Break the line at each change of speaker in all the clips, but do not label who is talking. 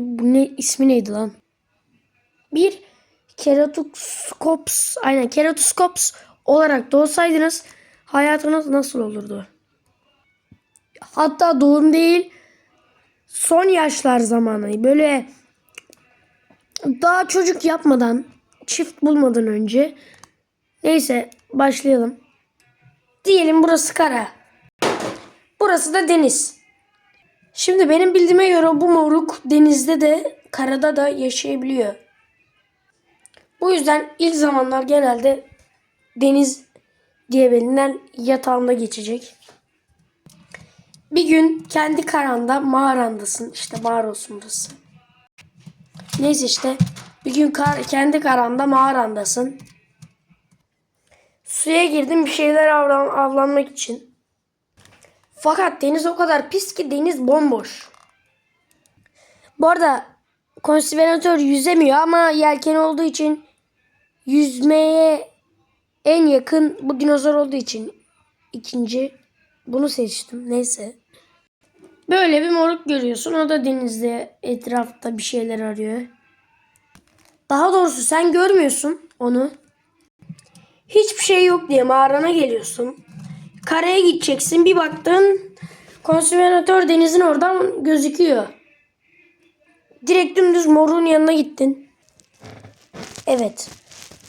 bu ne ismi neydi lan? Bir keratoskops aynen keratoskops olarak doğsaydınız hayatınız nasıl olurdu? Hatta doğum değil son yaşlar zamanı böyle daha çocuk yapmadan çift bulmadan önce neyse başlayalım. Diyelim burası kara. Burası da deniz. Şimdi benim bildiğime göre bu moruk denizde de karada da yaşayabiliyor. Bu yüzden ilk zamanlar genelde deniz diye bilinen yatağında geçecek. Bir gün kendi karanda mağarandasın. İşte mağara olsun burası. Neyse işte bir gün kar, kendi karanda mağarandasın. Suya girdim bir şeyler avlan, avlanmak için. Fakat deniz o kadar pis ki deniz bomboş. Bu arada konservatör yüzemiyor ama yelken olduğu için yüzmeye en yakın bu dinozor olduğu için ikinci bunu seçtim. Neyse. Böyle bir moruk görüyorsun. O da denizde etrafta bir şeyler arıyor. Daha doğrusu sen görmüyorsun onu. Hiçbir şey yok diye mağarana geliyorsun. Karaya gideceksin. Bir baktın konservatör denizin oradan gözüküyor. Direkt dümdüz morun yanına gittin. Evet.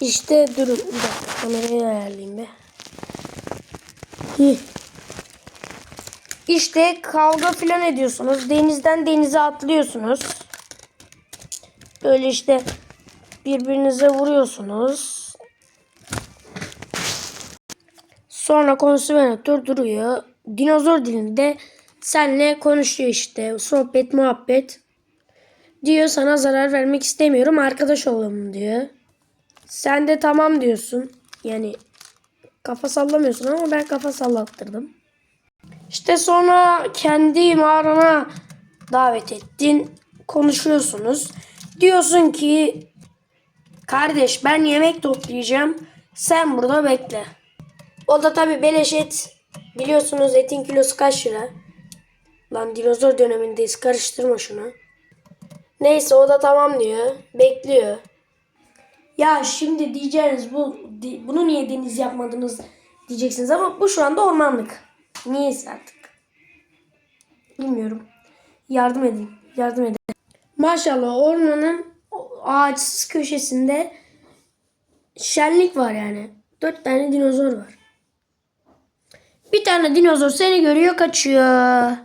İşte durun. Bir dakika kamerayı ayarlayayım be. İşte kavga filan ediyorsunuz. Denizden denize atlıyorsunuz. Böyle işte birbirinize vuruyorsunuz. Sonra konservatör duruyor. Dinozor dilinde senle konuşuyor işte. Sohbet, muhabbet. Diyor sana zarar vermek istemiyorum. Arkadaş olalım diyor. Sen de tamam diyorsun. Yani kafa sallamıyorsun ama ben kafa sallattırdım. İşte sonra kendi mağarana davet ettin. Konuşuyorsunuz. Diyorsun ki kardeş ben yemek toplayacağım. Sen burada bekle. O da tabi beleş et. Biliyorsunuz etin kilosu kaç lira? Lan dinozor dönemindeyiz karıştırma şunu. Neyse o da tamam diyor. Bekliyor. Ya şimdi diyeceğiniz bu bunu niye deniz yapmadınız diyeceksiniz ama bu şu anda ormanlık. Niyeyse artık. Bilmiyorum. Yardım edin. Yardım edin. Maşallah ormanın ağaçsız köşesinde şenlik var yani. Dört tane dinozor var. Bir tane dinozor seni görüyor kaçıyor.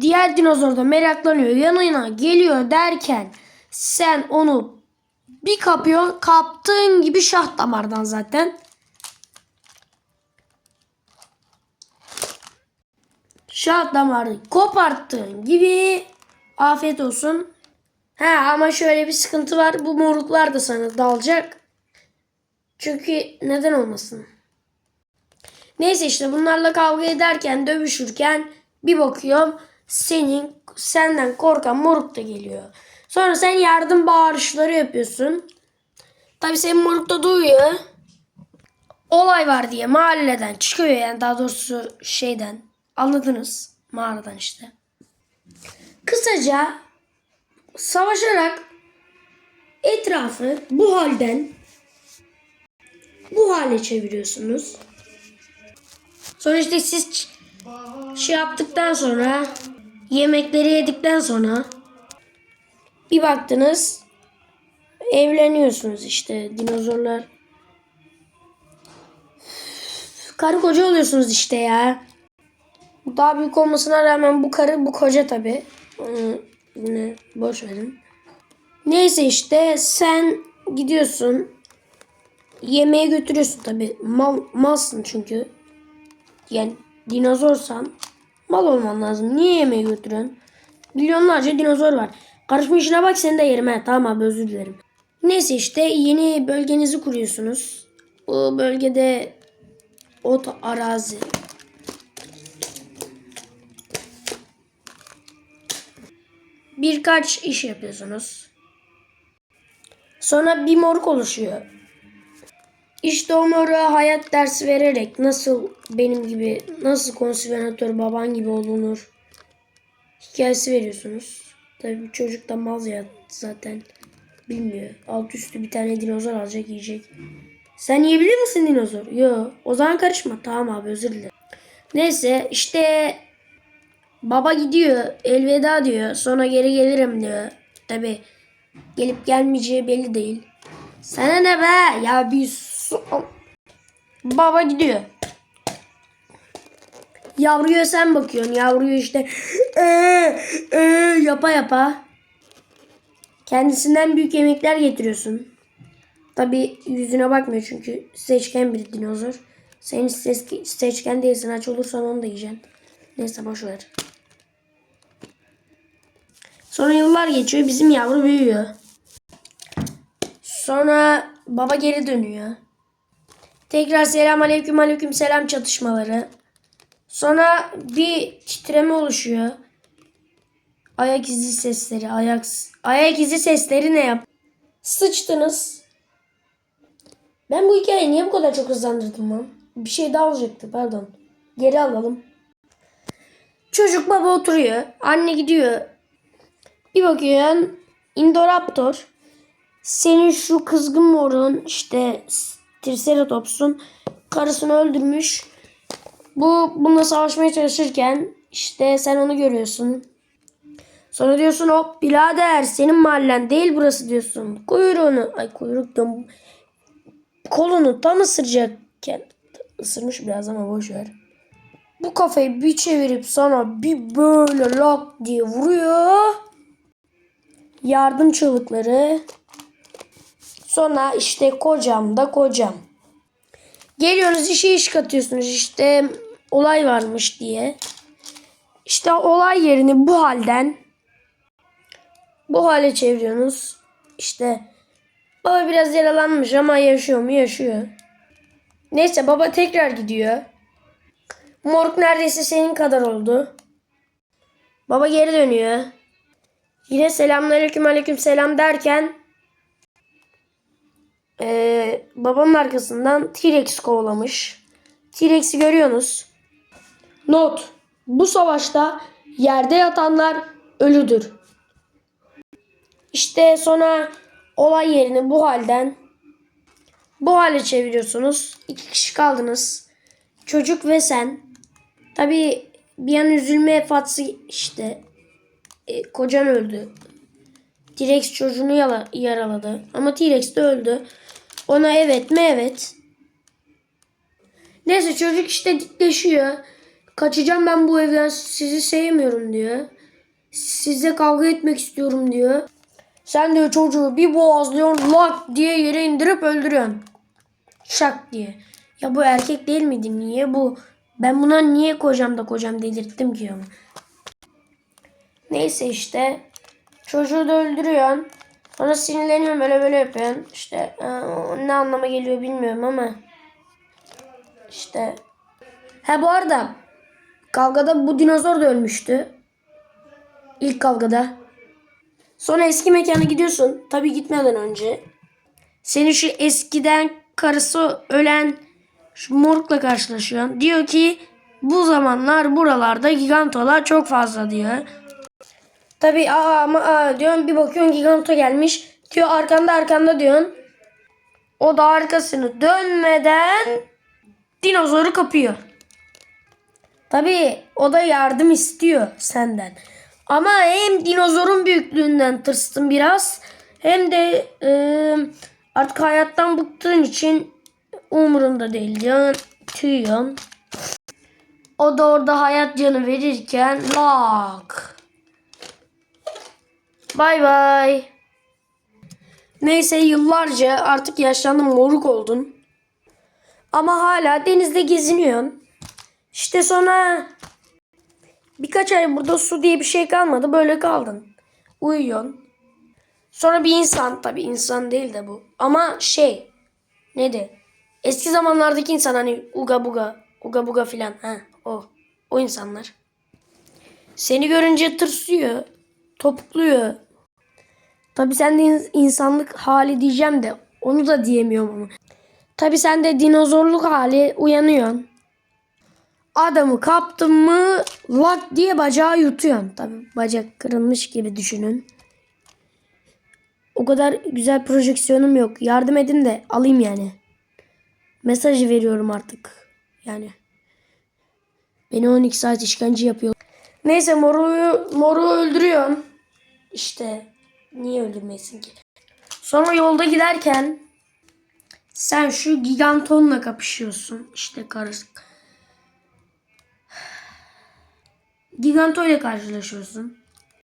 Diğer dinozor da meraklanıyor yanına geliyor derken sen onu bir kapıyor kaptığın gibi şah damardan zaten. Şah damarı koparttığın gibi afiyet olsun. Ha ama şöyle bir sıkıntı var. Bu moruklar da sana dalacak. Çünkü neden olmasın? Neyse işte bunlarla kavga ederken, dövüşürken bir bakıyorum senin senden korkan moruk da geliyor. Sonra sen yardım bağırışları yapıyorsun. Tabi senin moruk da duyuyor. Olay var diye mahalleden çıkıyor yani daha doğrusu şeyden. Anladınız mağaradan işte. Kısaca savaşarak etrafı bu halden bu hale çeviriyorsunuz. Sonra işte siz şey yaptıktan sonra yemekleri yedikten sonra bir baktınız evleniyorsunuz işte dinozorlar. Karı koca oluyorsunuz işte ya. Daha büyük olmasına rağmen bu karı bu koca tabi. Yine boş verin. Neyse işte sen gidiyorsun. Yemeğe götürüyorsun tabi. Mal, malsın çünkü. Yani dinozorsan mal olman lazım. Niye yemeğe götürüyorsun? Milyonlarca dinozor var. Karışma işine bak seni de yerim. Tamam abi özür dilerim. Neyse işte yeni bölgenizi kuruyorsunuz. Bu bölgede ot arazi. Birkaç iş yapıyorsunuz. Sonra bir moruk oluşuyor. İşte o moruğa hayat dersi vererek nasıl benim gibi, nasıl konservatör baban gibi olunur hikayesi veriyorsunuz. Tabii bu çocuk da mal ya zaten. Bilmiyor. Alt üstü bir tane dinozor alacak yiyecek. Sen yiyebilir misin dinozor? Yo. O zaman karışma. Tamam abi özür dilerim. Neyse işte baba gidiyor. Elveda diyor. Sonra geri gelirim diyor. Tabi gelip gelmeyeceği belli değil. Sana ne be? Ya bir. Baba gidiyor. Yavruya sen bakıyorsun. Yavruyu işte ee, ee, yapa yapa. Kendisinden büyük yemekler getiriyorsun. Tabi yüzüne bakmıyor çünkü seçken bir dinozor. Sen seçken değilsin. Aç olursan onu da yiyeceksin. Neyse boş ver. Sonra yıllar geçiyor. Bizim yavru büyüyor. Sonra baba geri dönüyor. Tekrar selam aleyküm aleyküm selam çatışmaları. Sonra bir titreme oluşuyor. Ayak izi sesleri, ayak ayak izi sesleri ne yap? Sıçtınız. Ben bu hikayeyi niye bu kadar çok hızlandırdım lan? Bir şey daha olacaktı pardon. Geri alalım. Çocuk baba oturuyor. Anne gidiyor. Bir bakıyorsun Indoraptor. Senin şu kızgın morun işte Triceratops'un karısını öldürmüş. Bu bununla savaşmaya çalışırken işte sen onu görüyorsun. Sonra diyorsun hop birader senin mahallen değil burası diyorsun. Kuyruğunu ay kuyruk diyorum. Kolunu tam ısıracakken ısırmış biraz ama boş ver. Bu kafayı bir çevirip sana bir böyle lak diye vuruyor. Yardım çığlıkları. Sonra işte kocam da kocam. Geliyorsunuz işe iş katıyorsunuz işte olay varmış diye. İşte olay yerini bu halden bu hale çeviriyorsunuz. İşte baba biraz yaralanmış ama yaşıyor mu yaşıyor. Neyse baba tekrar gidiyor. Morg neredeyse senin kadar oldu. Baba geri dönüyor. Yine selamünaleyküm aleyküm selam derken ee, babanın arkasından T-Rex kovalamış. T-Rex'i görüyorsunuz. Not. Bu savaşta yerde yatanlar ölüdür. İşte sonra olay yerini bu halden bu hale çeviriyorsunuz. İki kişi kaldınız. Çocuk ve sen. Tabi bir an üzülme fatsı işte. E, kocan öldü. T-Rex çocuğunu yala, yaraladı. Ama T-Rex de öldü. Ona evet mi evet. Neyse çocuk işte dikleşiyor. Kaçacağım ben bu evden sizi sevmiyorum diyor. Size kavga etmek istiyorum diyor. Sen de çocuğu bir boğazlıyorsun lak diye yere indirip öldürüyorsun. Şak diye. Ya bu erkek değil miydi? Niye bu? Ben buna niye kocam da kocam dedirttim ki onu. Neyse işte. Çocuğu da öldürüyorsun. Sonra sinirleniyorum böyle böyle yapıyorsun. İşte e, ne anlama geliyor bilmiyorum ama. İşte. Ha bu arada kavgada bu dinozor da ölmüştü. İlk kavgada. Sonra eski mekana gidiyorsun. Tabi gitmeden önce. Seni şu eskiden karısı ölen şu morgla karşılaşıyorsun. Diyor ki bu zamanlar buralarda gigantolar çok fazla diyor. Tabi aa ama aa diyorsun bir bakıyorsun giganto gelmiş. Diyor arkanda arkanda diyorsun. O da arkasını dönmeden dinozoru kapıyor. Tabi o da yardım istiyor senden. Ama hem dinozorun büyüklüğünden tırstın biraz hem de e, artık hayattan bıktığın için umurunda değil diyorsun. Tüyüyorsun. O da orada hayat canı verirken lak. Bay bay. Neyse yıllarca artık yaşlandın moruk oldun. Ama hala denizde geziniyorsun. İşte sonra birkaç ay burada su diye bir şey kalmadı. Böyle kaldın. Uyuyorsun. Sonra bir insan tabi insan değil de bu. Ama şey neydi? Eski zamanlardaki insan hani uga buga uga buga filan ha o o insanlar. Seni görünce tırsıyor. Topukluyor. Tabi sen de in- insanlık hali diyeceğim de onu da diyemiyorum ama. Tabi sen de dinozorluk hali uyanıyorsun. Adamı kaptın mı lak diye bacağı yutuyorsun. Tabi bacak kırılmış gibi düşünün. O kadar güzel projeksiyonum yok. Yardım edin de alayım yani. Mesajı veriyorum artık. Yani. Beni 12 saat işkence yapıyor. Neyse moru, moru öldürüyorsun. İşte niye öldürmesin ki? Sonra yolda giderken sen şu gigantonla kapışıyorsun. İşte karısı. Giganto ile karşılaşıyorsun.